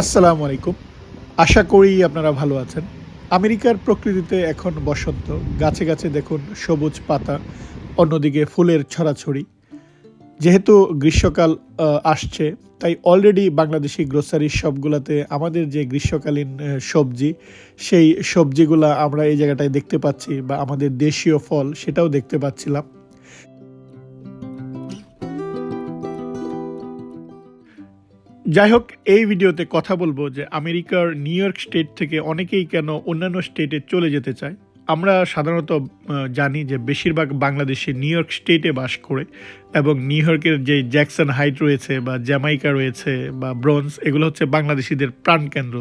আসসালামু আলাইকুম। আশা করি আপনারা ভালো আছেন। আমেরিকার প্রকৃতিতে এখন বসন্ত। গাছে গাছে দেখুন সবুজ পাতা, অন্যদিকে ফুলের ছড়াছড়ি। যেহেতু গ্রীষ্মকাল আসছে, তাই অলরেডি বাংলাদেশি গ্রোসারি শপগুলোতে আমাদের যে গ্রীষ্মকালীন সবজি, সেই সবজিগুলা আমরা এই জায়গাটায় দেখতে পাচ্ছি বা আমাদের দেশীয় ফল সেটাও দেখতে পাচ্ছিলাম। যাই হোক এই ভিডিওতে কথা বলব যে আমেরিকার নিউ ইয়র্ক স্টেট থেকে অনেকেই কেন অন্যান্য স্টেটে চলে যেতে চায়। আমরা সাধারণত জানি যে বেশিরভাগ বাংলাদেশে নিউ ইয়র্ক স্টেটে বাস করে এবং নিউ ইয়র্কের যে জ্যাকসন হাইট রয়েছে বা জ্যামাইকা রয়েছে বা ব্রোঞ্জ, এগুলো হচ্ছে বাংলাদেশিদের প্রাণকেন্দ্র।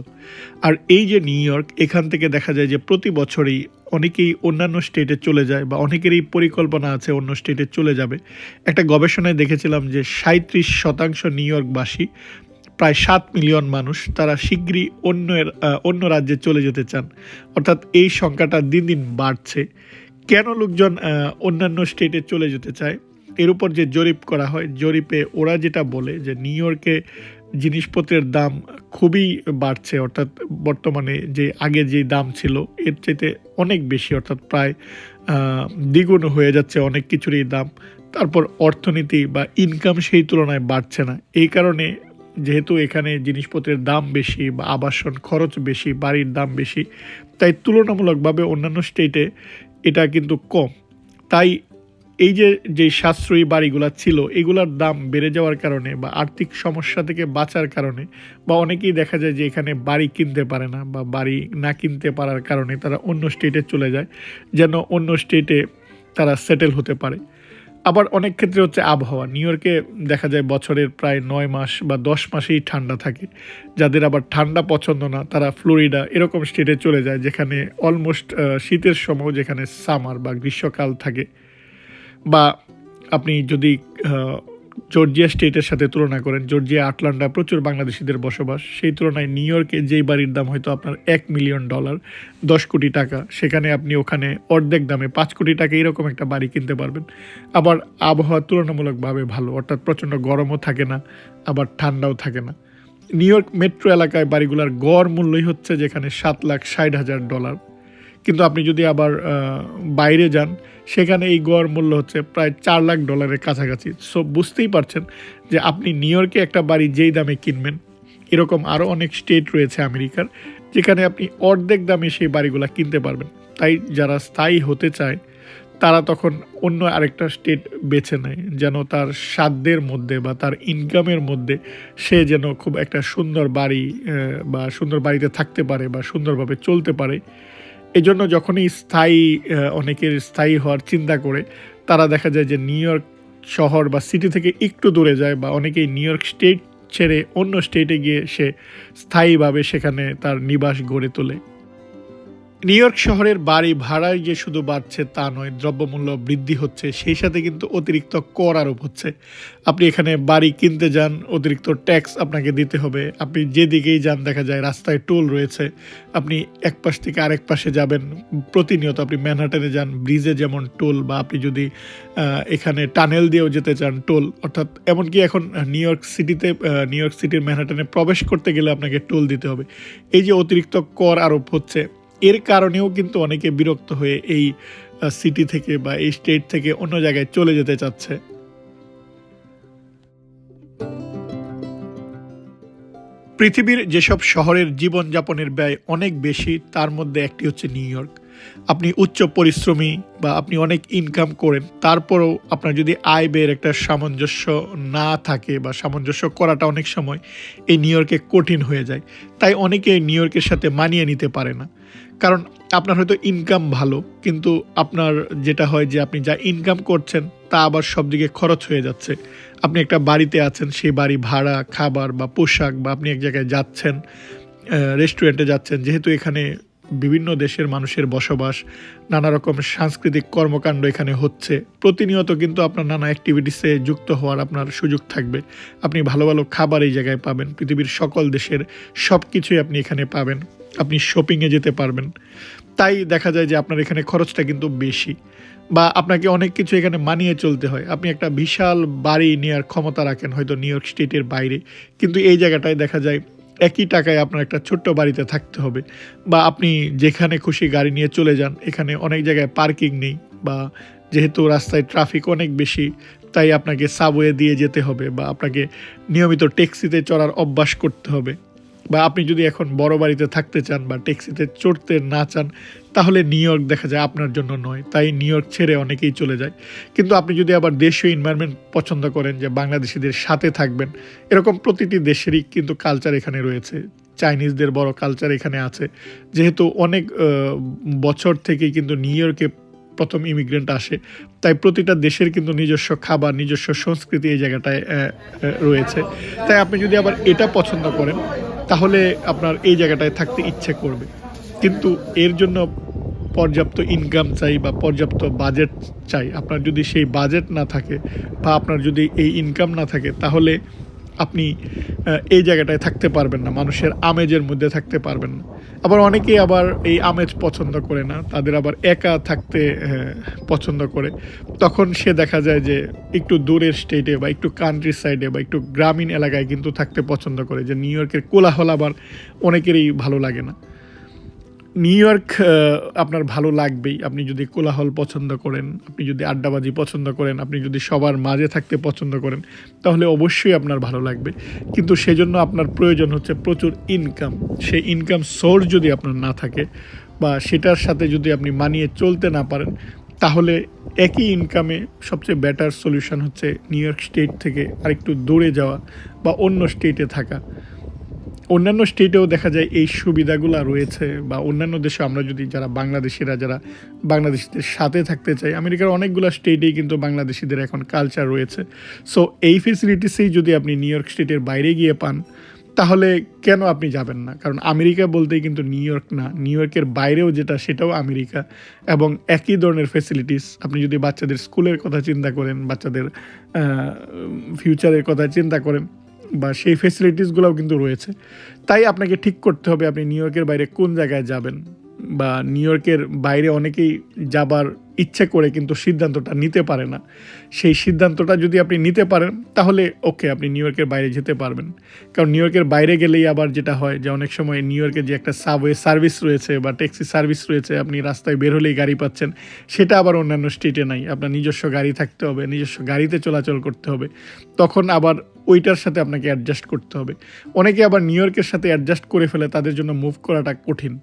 আর এই যে নিউ ইয়র্ক, এখান থেকে দেখা যায় যে প্রতি বছরই অনেকেই অন্যান্য স্টেটে চলে যায় বা অনেকেরই পরিকল্পনা আছে অন্য স্টেটে চলে যাবে। একটা গবেষণায় দেখেছিলাম যে সাঁত্রিশ শতাংশ নিউ ইয়র্কবাসী প্রায় সাত মিলিয়ন মানুষ তারা শীঘ্রই অন্যের অন্য রাজ্যে চলে যেতে চান। অর্থাৎ এই সংখ্যাটা দিন দিন বাড়ছে। কেন লোকজন অন্যান্য স্টেটে চলে যেতে চায়? এর উপর যে জরিপ করা হয়, জরিপে ওরা যেটা বলে যে নিউ ইয়র্কে জিনিসপত্রের দাম খুবই বাড়ছে। অর্থাৎ বর্তমানে যে আগে যে দাম ছিল, এর চাইতে অনেক বেশি, অর্থাৎ প্রায় দ্বিগুণ হয়ে যাচ্ছে অনেক কিছুরই দাম। তারপর অর্থনীতি বা ইনকাম সেই তুলনায় বাড়ছে না। এই কারণে যেহেতু এখানে জিনিসপত্রের দাম বেশি বা আবাসন খরচ বেশি, বাড়ির দাম বেশি, তাই তুলনামূলকভাবে অন্যান্য স্টেটে এটা কিন্তু কম। তাই এই যে যে সাশ্রয়ী বাড়িগুলো ছিল, এগুলার দাম বেড়ে যাওয়ার কারণে বা আর্থিক সমস্যা থেকে বাঁচার কারণে বা অনেকেই দেখা যায় যে এখানে বাড়ি কিনতে পারে না বা বাড়ি না কিনতে পারার কারণে তারা অন্য স্টেটে চলে যায়, যেন অন্য স্টেটে তারা সেটেল হতে পারে। আবার অনেক ক্ষেত্রে হচ্ছে আবহাওয়া। নিউ ইয়র্কে দেখা যায় বছরের প্রায় নয় মাস বা দশ মাসেই ঠান্ডা থাকে। যাদের আবার ঠান্ডা পছন্দ না, তারা ফ্লোরিডা এরকম স্টেটে চলে যায় যেখানে অলমোস্ট শীতের সময় যেখানে সামার বা গ্রীষ্মকাল থাকে। বা আপনি যদি জর্জিয়া স্টেটের সাথে তুলনা করেন, জর্জিয়া, আটলান্টা, প্রচুর বাংলাদেশিদের বসবাস। সেই তুলনায় নিউ ইয়র্কে যেই বাড়ির দাম হয়তো আপনার এক মিলিয়ন ডলার, দশ কোটি টাকা, সেখানে আপনি ওখানে অর্ধেক দামে পাঁচ কোটি টাকা এরকম একটা বাড়ি কিনতে পারবেন। আবার আবহাওয়া তুলনামূলকভাবে ভালো, অর্থাৎ প্রচণ্ড গরমও থাকে না, আবার ঠান্ডাও থাকে না। নিউ ইয়র্ক মেট্রো এলাকায় বাড়িগুলোর গড় মূল্যই হচ্ছে যেখানে সাত লাখ ষাট হাজার ডলার। কিন্তু আপনি যদি আবার বাইরে যান সেখানে এই গড় মূল্য হচ্ছে প্রায় চার লাখ ডলারের কাছাকাছি। সো বুঝতেই পারছেন যে আপনি নিউ ইয়র্কে একটা বাড়ি যেই দামে কিনবেন, এরকম আরও অনেক স্টেট রয়েছে আমেরিকার, যেখানে আপনি অর্ধেক দামে সেই বাড়িগুলো কিনতে পারবেন। তাই যারা স্থায়ী হতে চায়, তারা তখন অন্য আরেকটা স্টেট বেছে নেয়, যেন তার সাধ্যের মধ্যে বা তার ইনকামের মধ্যে সে যেন খুব একটা সুন্দর বাড়ি বা সুন্দর বাড়িতে থাকতে পারে বা সুন্দরভাবে চলতে পারে। এই জন্য যখনই স্থায়ী অনেকের স্থায়ী হওয়ার চিন্তা করে, তারা দেখা যায় যে নিউ ইয়র্ক শহর বা সিটি থেকে একটু দূরে যায় বা অনেকেই নিউ ইয়র্ক স্টেট ছেড়ে অন্য স্টেটে গিয়ে সে স্থায়ীভাবে সেখানে তার নিবাস গড়ে তোলে। নিউ ইয়র্ক শহরের বাড়ি ভাড়ায় যে শুধু বাড়ছে তা নয়, দ্রব্যমূল্য বৃদ্ধি হচ্ছে, সেই সাথে কিন্তু অতিরিক্ত কর আরোপ হচ্ছে। আপনি এখানে বাড়ি কিনতে যান, অতিরিক্ত ট্যাক্স আপনাকে দিতে হবে। আপনি যেদিকেই যান, দেখা যায় রাস্তায় টোল রয়েছে। আপনি এক পাশ থেকে আরেক পাশে যাবেন, প্রতিনিয়ত আপনি ম্যানহাটনে যান, ব্রিজে যেমন টোল বা আপনি যদি এখানে টানেল দিয়েও যেতে চান টোল, অর্থাৎ এমনকি এখন নিউ ইয়র্ক সিটিতে নিউ ইয়র্ক সিটির ম্যানহাটনে প্রবেশ করতে গেলে আপনাকে টোল দিতে হবে। এই যে অতিরিক্ত কর আরোপ হচ্ছে এর কারণেও কিন্তু অনেকে বিরক্ত হয়ে এই সিটি থেকে বা এই স্টেট থেকে অন্য জায়গায় চলে যেতে চাচ্ছে। পৃথিবীর যেসব শহরের জীবনযাপনের ব্যয় অনেক বেশি, তার মধ্যে একটি হচ্ছে নিউ ইয়র্ক। আপনি উচ্চ পরিশ্রমী বা আপনি অনেক ইনকাম করেন, তারপরেও আপনার যদি আয় ব্যয়ের একটা সামঞ্জস্য না থাকে বা সামঞ্জস্য করাটা অনেক সময় এই নিউ ইয়র্কে কঠিন হয়ে যায়। তাই অনেকে নিউ ইয়র্কের সাথে মানিয়ে নিতে পারে না। কারণ আপনার হয়তো ইনকাম ভালো, কিন্তু আপনার যেটা হয় যে আপনি যা ইনকাম করছেন, তা আবার সব দিকে খরচ হয়ে যাচ্ছে। আপনি একটা বাড়িতে আছেন, সেই বাড়ি ভাড়া, খাবার বা পোশাক বা আপনি এক জায়গায় যাচ্ছেন রেস্টুরেন্টে যাচ্ছেন, যেহেতু এখানে বিভিন্ন দেশের মানুষের বসবাস, নানা রকম সাংস্কৃতিক কর্মকাণ্ড এখানে হচ্ছে। প্রতিনিয়ত কিন্তু আপনার নানা অ্যাক্টিভিটিসে যুক্ত হওয়ার আপনার সুযোগ থাকবে। আপনি ভালো ভালো খাবার এই জায়গায় পাবেন। পৃথিবীর সকল দেশের সব কিছুই আপনি এখানে পাবেন। আপনি শপিংয়ে যেতে পারবেন। তাই দেখা যায় যে আপনার এখানে খরচটা কিন্তু বেশি বা আপনাকে অনেক কিছু এখানে মানিয়ে চলতে হয়। আপনি একটা বিশাল বাড়ি নেওয়ার ক্ষমতা রাখেন হয়তো নিউ ইয়র্ক স্টেটের বাইরে। কিন্তু এই জায়গাটায় দেখা যায় একই টাকায় আপনার একটা ছোট্ট বাড়িতে থাকতে হবে। বা আপনি যেখানে খুশি গাড়ি নিয়ে চলে যান, এখানে অনেক জায়গায় পার্কিং নেই বা যেহেতু রাস্তায় ট্রাফিক অনেক বেশি, তাই আপনাকে সাবওয়ে দিয়ে যেতে হবে বা আপনাকে নিয়মিত ট্যাক্সিতে চড়ার অভ্যাস করতে হবে। বা আপনি যদি এখন বড় বাড়িতে থাকতে চান বা ট্যাক্সিতে চড়তে না চান, তাহলে নিউ ইয়র্ক দেখা যায় আপনার জন্য নয়। তাই নিউ ইয়র্ক ছেড়ে অনেকেই চলে যায়। কিন্তু আপনি যদি আবার দেশীয় এনভায়রনমেন্ট পছন্দ করেন যে বাংলাদেশিদের সাথে থাকবেন, এরকম প্রতিটি দেশেরই কিন্তু কালচার এখানে রয়েছে। চাইনিজদের বড় কালচার এখানে আছে। যেহেতু অনেক বছর থেকেই কিন্তু নিউ ইয়র্কে প্রথম ইমিগ্রেন্ট আসে, তাই প্রতিটা দেশের কিন্তু নিজস্ব খাবার, নিজস্ব সংস্কৃতি এই জায়গাটায় রয়েছে। তাই আপনি যদি আবার এটা পছন্দ করেন তাহলে আপনার এই জায়গাটায় থাকতে ইচ্ছে করবে। কিন্তু এর জন্য পর্যাপ্ত ইনকাম চাই বা পর্যাপ্ত বাজেট চাই, আপনার যদি সেই বাজেট না থাকে বা আপনার যদি এই ইনকাম না থাকে, তাহলে আপনি এই জায়গাটায় থাকতে পারবেন না, মানুষের আমেজের মধ্যে থাকতে পারবেন না। আবার অনেকেই আবার এই আমেজ পছন্দ করে না। তাদের আবার একা থাকতে পছন্দ করে। তখন সে দেখা যায় যে একটু দূরের স্টেটে বা একটু কান্ট্রি সাইডে বা একটু গ্রামীণ এলাকায় কিন্তু থাকতে পছন্দ করে যে নিউ ইয়র্কের কোলাহল আবার অনেকেরই ভালো লাগে না। নিউ ইয়র্ক আপনার ভালো লাগবেই। আপনি যদি কোলাহল পছন্দ করেন, আপনি যদি আড্ডাবাজি পছন্দ করেন, আপনি যদি সবার মাঝে থাকতে পছন্দ করেন, তাহলে অবশ্যই আপনার ভালো লাগবে। কিন্তু সেজন্য আপনার প্রয়োজন হচ্ছে প্রচুর ইনকাম সেই ইনকাম সোর্স যদি আপনার না থাকে বা সেটার সাথে যদি আপনি মানিয়ে চলতে না পারেন, তাহলে একই ইনকামে সবচেয়ে বেটার সলিউশন হচ্ছে নিউ ইয়র্ক স্টেট থেকে আরেকটু দূরে যাওয়া বা অন্য স্টেটে থাকা। অন্যান্য স্টেটেও দেখা যায় এই সুবিধাগুলো রয়েছে বা অন্যান্য দেশে আমরা যদি যারা বাংলাদেশিরা, যারা বাংলাদেশিদের সাথে থাকতে চাই, আমেরিকার অনেকগুলো স্টেটেই কিন্তু বাংলাদেশিদের এখন কালচার রয়েছে। সো এই ফেসিলিটিসেই যদি আপনি নিউ ইয়র্ক স্টেটের বাইরে গিয়ে পান, তাহলে কেন আপনি যাবেন না? কারণ আমেরিকা বলতেই কিন্তু নিউ ইয়র্ক না। নিউ ইয়র্কের বাইরেও যেটা, সেটাও আমেরিকা। এবং একই ধরনের ফেসিলিটিস আপনি যদি বাচ্চাদের স্কুলের কথা চিন্তা করেন, বাচ্চাদের ফিউচারের কথা চিন্তা করেন বা সেই ফেসিলিটিসগুলোও কিন্তু রয়েছে। তাই আপনাকে ঠিক করতে হবে আপনি নিউ ইয়র্কের বাইরে কোন জায়গায় যাবেন। বা নিউ ইয়র্কের বাইরে অনেকেই যাবার ইচ্ছে করে কিন্তু সিদ্ধান্তটা নিতে পারে না। সেই সিদ্ধান্তটা যদি আপনি নিতে পারেন, তাহলে ওকে আপনি নিউ ইয়র্কের বাইরে যেতে পারবেন। কারণ নিউ ইয়র্কের বাইরে গেলেই আবার যেটা হয় যে, অনেক সময় নিউ ইয়র্কের যে একটা সাবওয়ে সার্ভিস রয়েছে বা ট্যাক্সি সার্ভিস রয়েছে, আপনি রাস্তায় বের হলেই গাড়ি পাচ্ছেন, সেটা আবার অন্যান্য স্টেটে নাই। আপনার নিজস্ব গাড়ি থাকতে হবে, নিজস্ব গাড়িতে চলাচল করতে হবে। তখন আবার ওইটার সাথে আপনাকে অ্যাডজাস্ট করতে হবে। অনেকে আবার নিউ ইয়র্কের সাথে অ্যাডজাস্ট করে ফেলে, তাদের জন্য মুভ করাটা কঠিন।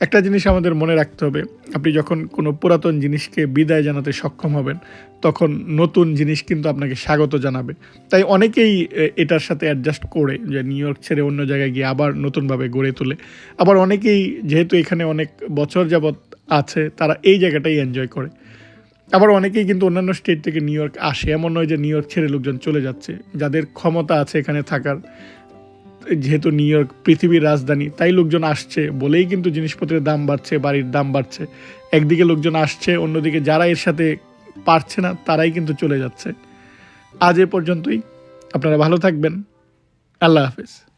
একটা জিনিস আমাদের মনে রাখতে হবে, আপনি যখন কোনো পুরাতন জিনিসকে বিদায় জানাতে সক্ষম হবেন, তখন নতুন জিনিস কিন্তু আপনাকে স্বাগত জানাবে। তাই অনেকেই এটার সাথে অ্যাডজাস্ট করে যে নিউ ইয়র্ক ছেড়ে অন্য জায়গায় গিয়ে আবার নতুনভাবে গড়ে তোলে। আবার অনেকেই যেহেতু এখানে অনেক বছর যাবৎ আছে, তারা এই জায়গাটাই এনজয় করে। আবার অনেকেই কিন্তু অন্যান্য স্টেট থেকে নিউ ইয়র্ক আসে। এমন নয় যে নিউ ইয়র্ক ছেড়ে লোকজন চলে যাচ্ছে। যাদের ক্ষমতা আছে এখানে থাকার যেহেতু নিউ ইয়র্ক পৃথিবীর রাজধানী, তাই লোকজন আসছে। বলেই কিন্তু জিনিসপত্রের দাম বাড়ছে, বাড়ির দাম বাড়ছে। একদিকে লোকজন আসছে, অন্যদিকে যারা এর সাথে পারছে না, তারাই কিন্তু চলে যাচ্ছে। আজ এ পর্যন্তই। আপনারা ভালো থাকবেন। আল্লাহ হাফেজ।